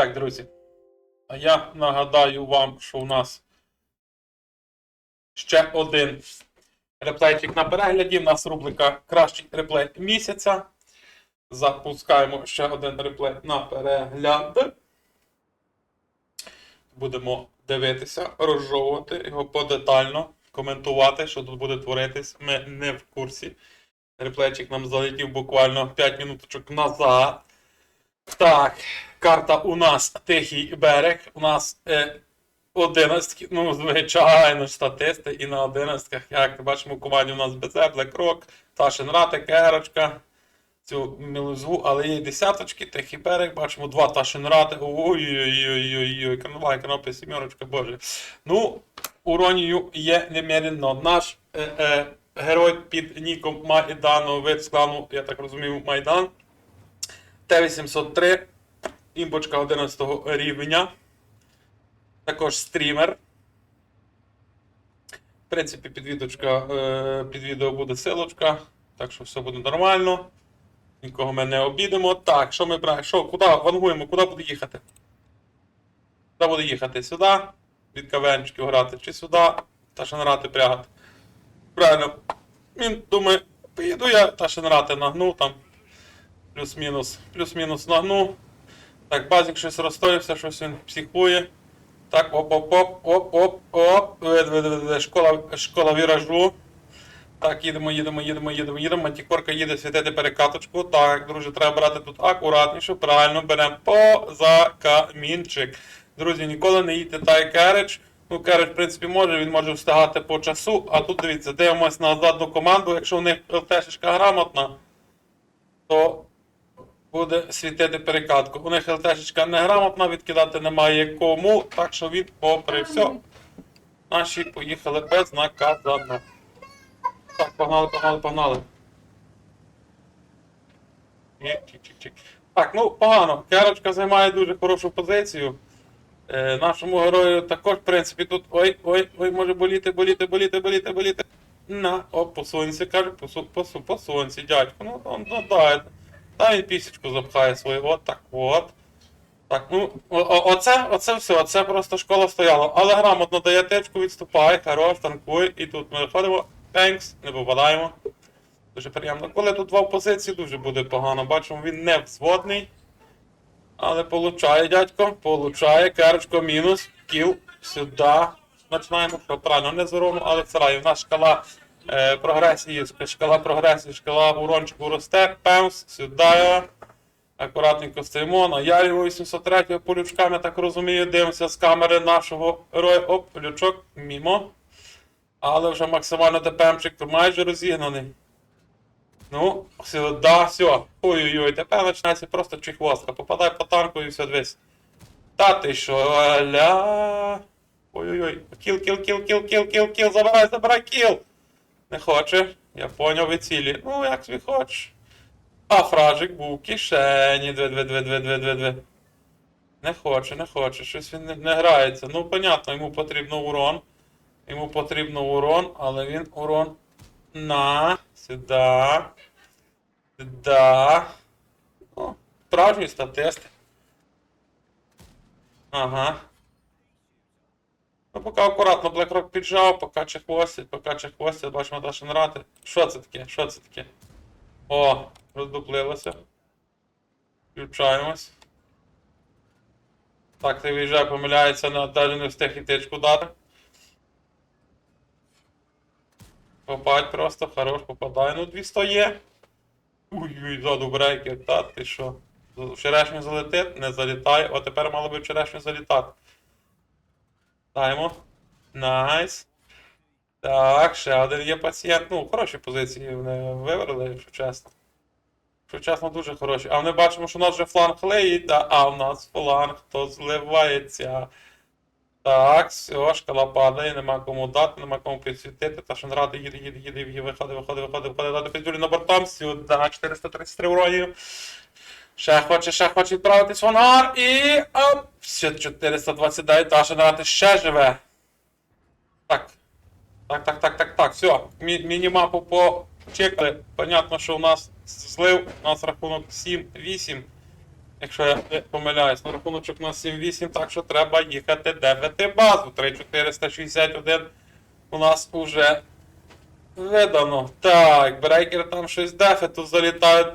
Так, друзі. А я нагадаю вам, що у нас ще один реплейчик на перегляді. У нас рубрика Кращий реплей місяця. Запускаємо ще один реплей на перегляд. Будемо дивитися, розжовувати його подетально, коментувати, що тут буде творитись. Ми не в курсі. Реплейчик нам залетів буквально 5 минуточок назад. Так, карта у нас Тихий берег. У нас е, 11, ну, звичайно ж, статисти, і на 11, як бачимо, команді у нас БЦ, BlackRock, Ташин Ратик, Ерочка, цю мілузгу, але є десяточки, Тихий берег, бачимо два Ташин Рати, ой-ой-ой-ой-ой, канова, канопи, сімерочка, боже. Ну, уронію є немерено. Наш е, е, герой під ніком Майдану, вид з клану, я так розумію, Майдан. Т-803, імбочка 11 рівня. Також стрімер. В принципі, під, відочка, е, під відео буде силочка, так що все буде нормально. Нікого ми не обідемо. Так, що ми браємо? Що, куди вангуємо? Куди буде їхати? Куди буде їхати? Сюди? Від кавенчиків грати чи сюди? Та ще нарати прягати. Правильно. Він думає, поїду я та ще нарати нагну там. Плюс-мінус, плюс-мінус нагну. Так, базик щось розстоївся, щось він психує. Так, оп-оп-оп, оп-оп-оп. Вид, вид, вид, вид. Школа, школа віражу. Так, їдемо, їдемо, їдемо, їдемо, їдемо. Мантікорка їде світити перекаточку. Так, друзі, треба брати тут акуратніше. Правильно, беремо поза камінчик. Друзі, ніколи не їдьте так кередж. Ну, кередж, в принципі, може, він може встигати по часу. А тут дивіться, дивимось на задну команду. Якщо у них ЛТшечка грамотна, то буде світити перекатку. У них ЛТшечка неграмотна, відкидати немає кому, так що він попри все. Наші поїхали безнаказано. Так, погнали, погнали, погнали. Так, ну погано. Керочка займає дуже хорошу позицію. Е, нашому герою також, в принципі, тут. Ой, ой, ой, може боліти, боліти, боліти, боліти, боліти. На, о, по сонці, каже, по, по, по сонці, дядько. Ну, ну, ну дай. Та він пісечку запхає свою. От так от. Так, ну, оце, оце все, оце просто школа стояла. Але грамотно дає тичку, відступає, хорош, танкує. І тут ми виходимо. Тенкс, не попадаємо. Дуже приємно. Коли тут два позиції, дуже буде погано. Бачимо, він не взводний. Але получає, дядько, получає. Керочко мінус. Кіл сюди. Починаємо. Правильно, не зворовно, але це У нас шкала прогресії, шкала прогресії, шкала урончику росте. Пемс, сюди. Акуратненько стоїмо. На Ярі 803 полючками, так розумію, дивимося з камери нашого героя. Оп, лючок, мімо. Але вже максимально ДПМчик майже розігнаний. Ну, сюди, все. Ой-ой-ой, тепер починається просто чехвостка. Попадай по танку і все, дивись. Та ти що, аля. Ой-ой-ой. Кіл, кіл, кіл, кіл, кіл, кіл, кіл, забирай, забирай, кіл. Не хоче. Я поняв, ви цілі. Ну, як собі хочеш. А фражик був в кишені. Две, две, две, две, две, две, две. Не хоче, не хоче, щось він не, не грається. Ну, понятно, йому потрібно урон. Йому потрібно урон, але він урон на сюди. Сюди. О, справжній статист. Ага. Ну, поки акуратно BlackRock піджав, поки чехвостять, поки чехвостять, бачимо Дашин нрати. Що це таке? Що це таке? О, роздуплилося. Включаємось. Так, ти виїжджає, помиляється, на навіть не встиг і тичку дати. Попадь просто, хорош, попадає. Ну, 200 є. Ой-ой, ззаду брейкер, та ти що? Вчорашній залетить, не залітає. О, тепер мало би вчорашній залітати. Даємо. Найс. Так, ще один є пацієнт. Ну, хороші позиції вони вибрали, якщо чесно. Якщо чесно, дуже хороші. А ми бачимо, що у нас вже фланг леїть, а в нас фланг то зливається. Так, все, шкала падає, нема кому дати, нема кому підсвітити. Та що ради їде, їде, їде, їде, виходить, виходить, виходить, виходить, дати піздюлі на бортом, сюди, 433 уронів. Ще хоче, ще хоче відправитись в і. Оп! Все, 429, та нарати ще живе. Так. Так, так, так, так, так, все. Мі мінімапу почекали. Понятно, що у нас злив, у нас рахунок 7-8. Якщо я не помиляюсь, на рахуночок на 7-8, так що треба їхати дев'яти базу. 3461 у нас уже видано. Так, брейкер там щось дефе, тут залітають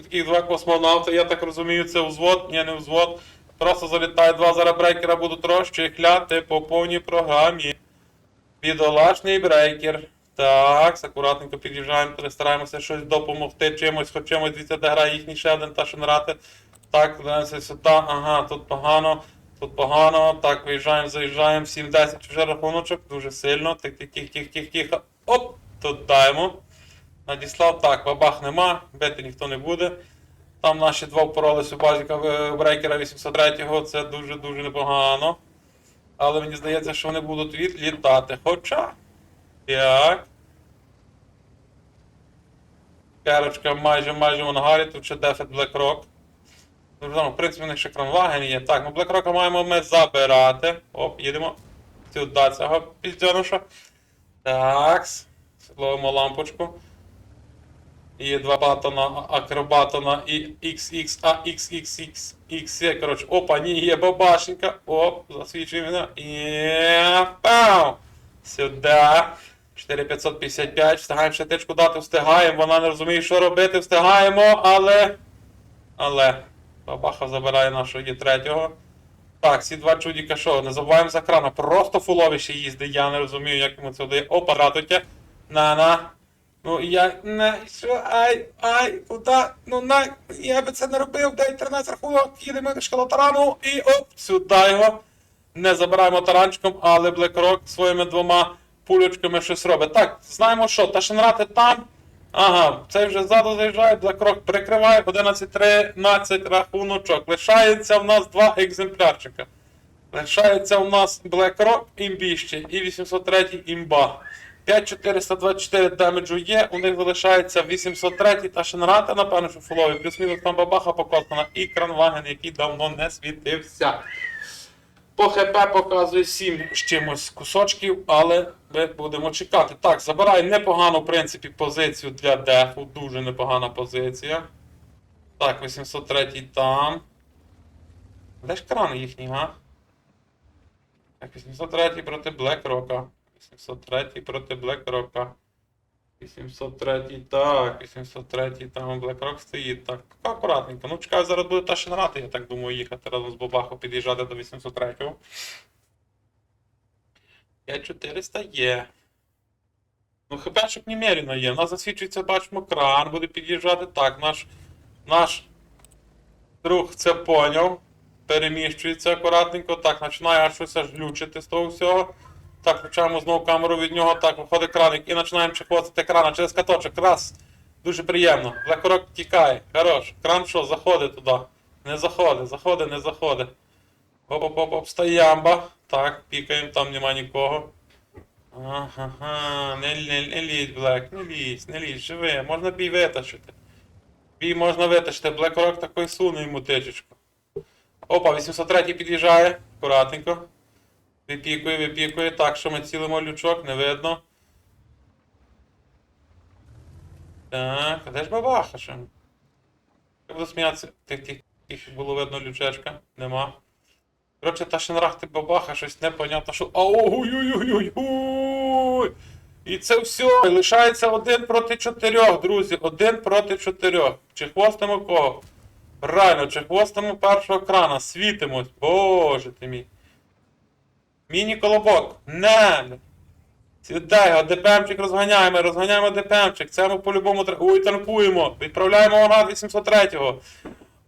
такі два космонавти, я так розумію, це взвод, ні, не взвод. Просто залітають два зараз брейкера, будуть розчехляти по повній програмі. Бідолашний брейкер. Так, акуратненько під'їжджаємо, стараємося щось допомогти чимось, хоч чимось, дивіться, де грає їхній ще один та шенрати. Так, дивимося сюди, ага, тут погано, тут погано. Так, виїжджаємо, заїжджаємо, 7-10 вже рахуночок, дуже сильно. Тих, тих, тих, тих, тих, тих. Оп, тут даємо. Надіслав, так, бабах нема, бити ніхто не буде. Там наші два впоролись у базіка е, брейкера 803-го, це дуже-дуже непогано. Але мені здається, що вони будуть відлітати. Хоча. Так. Керочка майже майже в ангарі, тут ще Дефет Блекрок. Дуже в принципі, у них ще кранваген є. Так, ну Блекрока маємо ми забирати. Оп, їдемо. Сюди цього піздьонуша. Так. Ловимо лампочку. І два батона, акробатона і XXA, XXX, XC, коротше, опа, ні, є бабашенька. Оп, засвічує мене. І пау! Сюди. 4555, встигаємо ще дати, встигаємо, вона не розуміє, що робити, встигаємо, але. Але. Бабаха забирає нашого є третього. Так, ці два чудіка що, не забуваємо за крана. Просто фуловище їздить, я не розумію, як йому це дає. Опа, ратуйте. На-на. Ну я не що, ай, ай, куди? Ну на, я би це не робив, дай 13 рахунок, їдемо до тарану і оп, сюди його. Не забираємо таранчиком, але BlackRock своїми двома пулючками щось робить. Так, знаємо що, Ташенрати там. Ага, цей вже ззаду заїжджає, BlackRock прикриває 11-13 рахуночок. Лишається в нас два екземплярчика. Лишається у нас BlackRock імбіще і 803 імба. 5424 демеджу є, у них залишається 803 та Шенрата, напевно, що фуловий, плюс-мінус там бабаха покоцана і кранваген, який давно не світився. По ХП показує 7 з чимось кусочків, але ми будемо чекати. Так, забирає непогану, в принципі, позицію для дефу. Дуже непогана позиція. Так, 803 там. Де ж крани їхні, га? Так, 803 проти Блекрока. 803 проти Блекрока. 803, так, 803 там Блекрок стоїть. Так, акуратненько. Ну, чекаю, зараз буде та Шенрати, я так думаю, їхати разом з Бабахом під'їжджати до 803-го. 5400 є. Ну, хпшок немерено є. У нас засвідчується, бачимо, кран, буде під'їжджати. Так, наш, наш друг це поняв. Переміщується акуратненько. Так, починає щось аж глючити з того всього. Так, включаємо знову камеру від нього, так, виходить краник і починаємо чехвостити крана через каточок. Раз. Дуже приємно. Блекорок тікає. Хорош. Кран що, заходить туди. Не заходить, заходить, не заходить. Оп-оп-оп, стоямба. Так, пікаємо, там нема нікого. Ага, не, не, не лізь, Блек, не лізь, не лізь, живи, можна бій витащити. Бій можна витащити, Блекорок такий суне йому тичечку. Опа, 803 під'їжджає, акуратненько. Випікує, випікує. Так, що ми цілимо лючок, не видно. Так, а де ж бабаха ще? Я буду сміятися. Тих, тих, тих було видно лючечка. Нема. Коротше, та шенрах ти бабаха, щось непонятно, що. Ой-ой-ой-ой-ой! І це все. Лишається один проти чотирьох, друзі. Один проти чотирьох. Чи хвостимо кого? Правильно, чи хвостимо першого крана. Світимось. Боже ти мій. Міні-колобок. Не. Сідай його, ДПМчик розганяємо, розганяємо ДПМчик. Це ми по-любому. Ой, танкуємо. Відправляємо агат 803-го.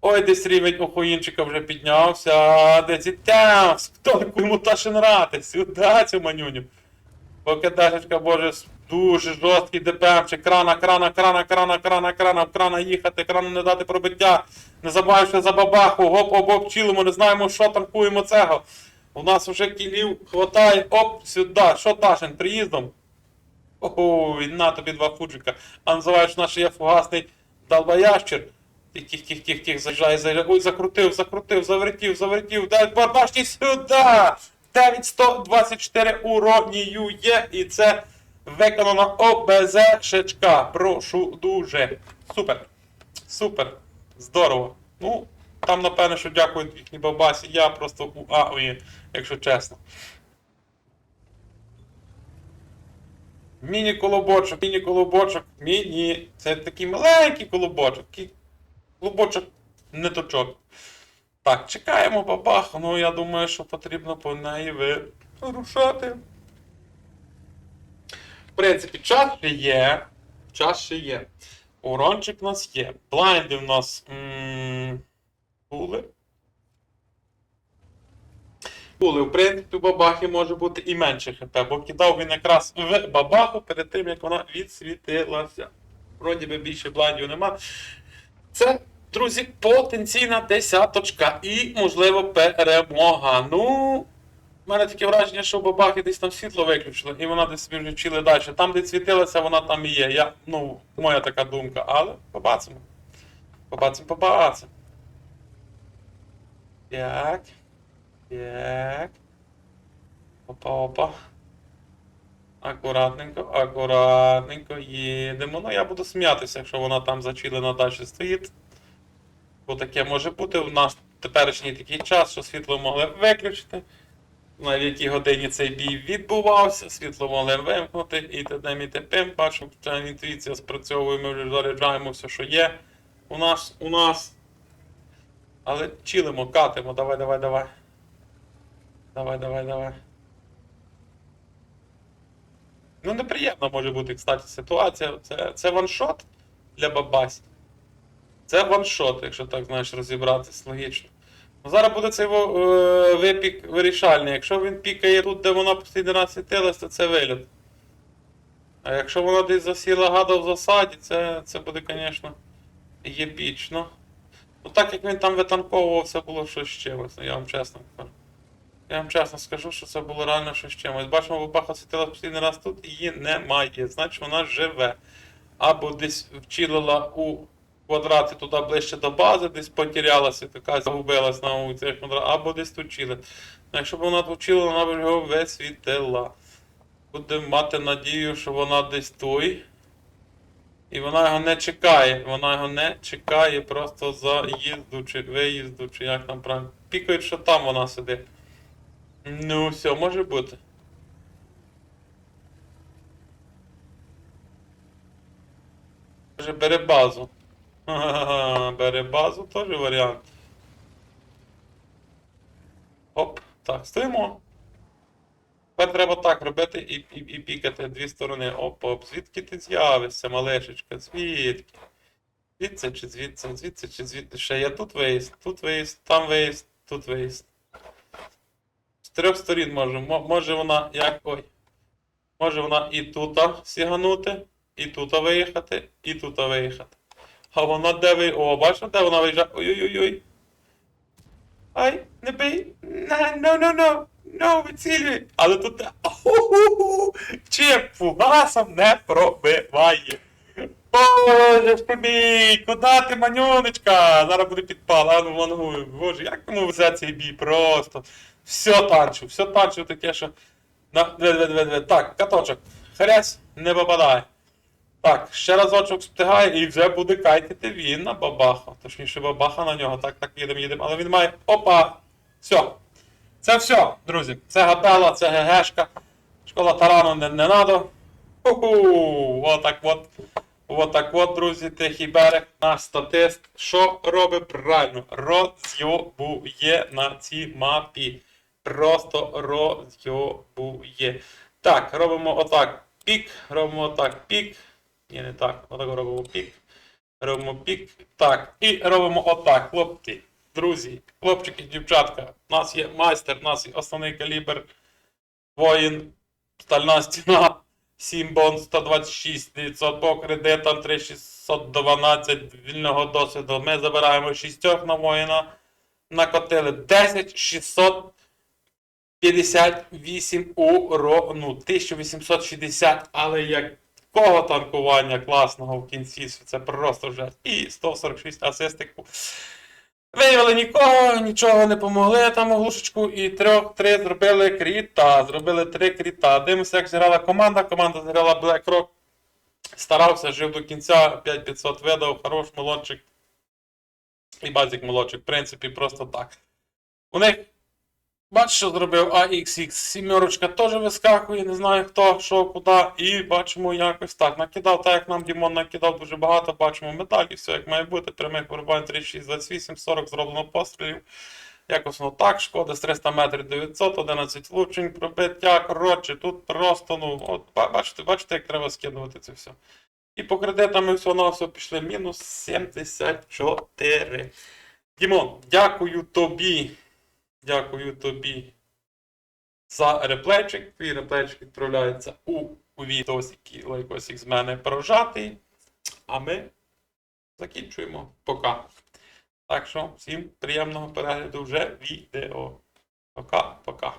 Ой, десь рівень охуїнчика вже піднявся. Де ці тямс? Танкуємо та шенрати. Сюди цю манюню. Поки дашечка, боже, дуже жорсткий ДПМчик. Крана, крана, крана, крана, крана, крана, крана їхати, крану не дати пробиття. Не забуваючи за бабаху, гоп, оп, оп, чилимо, не знаємо, що танкуємо цього. У нас вже кілів хватає. Оп, сюди. Що Ташин, приїздом? Ой, на тобі два фуджика. А називаєш наш є фугасний долбоящер. Тих, тих, тих, тих, тих, заїжджай, заїжджай. Ой, закрутив, закрутив, завертів, завертів. Дай бардашки сюди! 9124 уронію є, і це виконано ОБЗ шечка. Прошу дуже. Супер. Супер. Здорово. Ну, там, напевно, що дякують їхній бабасі, я просто у ауї, якщо чесно. Міні-колобочок, міні-колобочок, міні. Це такий маленький колобочок, такий колобочок не точок. Так, чекаємо бабаху, ну я думаю, що потрібно по неї вирушати. В принципі, час ще є. Час ще є. Урончик у нас є. Блайнди в нас м, були. Були, в принципі, у бабахи може бути і менше хп, бо кидав він якраз в бабаху перед тим, як вона відсвітилася. Вроді би більше блайндів нема. Це, друзі, потенційна десяточка і, можливо, перемога. Ну, в мене таке враження, що бабахи десь там світло виключили, і вона десь вчили далі. Там, де світилася, вона там і є. Я, ну, моя така думка, але побачимо. Побачимо, побачимо. Так. Так. Опа, опа. Акуратненько, акуратненько їдемо. Ну, я буду сміятися, якщо вона там зачилена далі стоїть. Бо таке може бути в наш теперішній такий час, що світло могли виключити. На якій годині цей бій відбувався, світло могли вимкнути, і т.д. і т.п. Бачу, ця інтуїція спрацьовує, ми вже заряджаємо все, що є у нас. у нас. Але чилимо, катимо, давай, давай, давай. Давай, давай, давай. Ну, неприємна може бути, кстати, ситуація. Це, це ваншот для бабась. Це ваншот, якщо так знаєш розібратися логічно. Ну, зараз буде цей е, випік вирішальний. Якщо він пікає тут, де вона раз світилась, то це виліт. А якщо вона десь засіла гада в засаді, це, це буде, звісно, єпічно. Ну так як він там витанковував, це було щось чимось, ну, я вам чесно кажу. Я вам чесно скажу, що це було реально щось чимось. Бачимо, бабаха світила постійний раз тут, її немає. Значить вона живе. Або десь вчилила у квадраті туди ближче до бази, десь потерялася, така загубилась на вулиці, квадрат, або десь тут вчили. Ну, якщо б вона тут вчила, вона б його висвітила. Будемо мати надію, що вона десь той. І вона його не чекає. Вона його не чекає просто заїзду чи виїзду, чи як там правильно. Пікають, що там вона сидить. Ну, все, може бути. Каже, бере базу. Бере базу, теж варіант. Оп, так, стоїмо. Тепер треба так робити і, і, і пікати дві сторони. Оп, оп, звідки ти з'явишся, малешечка, звідки? Звідси чи звідси, звідси чи звідси. Ще я тут виїзд, тут виїзд, там виїзд, тут виїзд. З трьох сторін може. Може вона як. Ой. Може вона і тут сіганути, і тут виїхати, і тут виїхати. А вона де ви. О, бачите, де вона виїжджає? Ой-ой-ой. Ай, не бий. На, no, no, no. No, вицілюй. Але тут. Чим фугасом не пробиває. Боже ж ти мій, куди ти, манюнечка? Зараз буде підпал, а ну вангую. Боже, як йому везе цей бій просто. Все танчу, все танчу таке, що. На. Так, каточок. Хрясь, не попадає. Так, ще разочок встигає і вже буде кайтити він на бабаха. Точніше, бабаха на нього. Так, так, їдемо, їдемо. Але він має. Опа! Все. Це все, друзі. Це габела, це ГГшка. Школа тарану не, не надо. Ху-ху! Отак от. Отак от, друзі, тихий берег, наш статист. Що робить правильно? Розйобує на цій мапі. Просто розйобує. Так, робимо отак. Пік, робимо отак. Пік. Ні, не так. Отак робимо пік. Робимо пік. Так. І робимо отак. Хлопці. Друзі, хлопчики, дівчатка. У нас є майстер, у нас є основний калібр. Воїн. Стальна стіна. Сімбон 126, 900 по кредитам 3612 вільного досвіду. Ми забираємо шістьох на воїна. Накотили 10 658 урону. 1860, але якого танкування класного в кінці. Це просто вже. І 146 асистику. Виявили нікого, нічого не помогли там оглушечку, і трьох три зробили кріта. Зробили три кріта. Дивимося, як зіграла команда. Команда зіграла BlackRock. Старався, жив до кінця, 5500 видав, хорош молодчик. і базик молодчик, в принципі, просто так. У них, бачиш, що зробив AXX, сімерочка теж вискакує, не знаю хто, що, куди, і бачимо якось так. Накидав, так як нам Дімон накидав дуже багато, бачимо медалі, все як має бути, прямих вирубань 36, 28, 40 зроблено пострілів. Якось воно так, шкода з 300 метрів 900, 11 влучень, пробиття, коротше, тут просто, ну, от, ба- бачите, бачите, як треба скидувати це все. І по кредитам всього на все пішли мінус 74. Дімон, дякую тобі. Дякую тобі за реплечик. Твій реплечик відправляється у, відео, лайкосик з мене прожатий. А ми закінчуємо. Пока. Так що всім приємного перегляду вже відео. Пока-пока.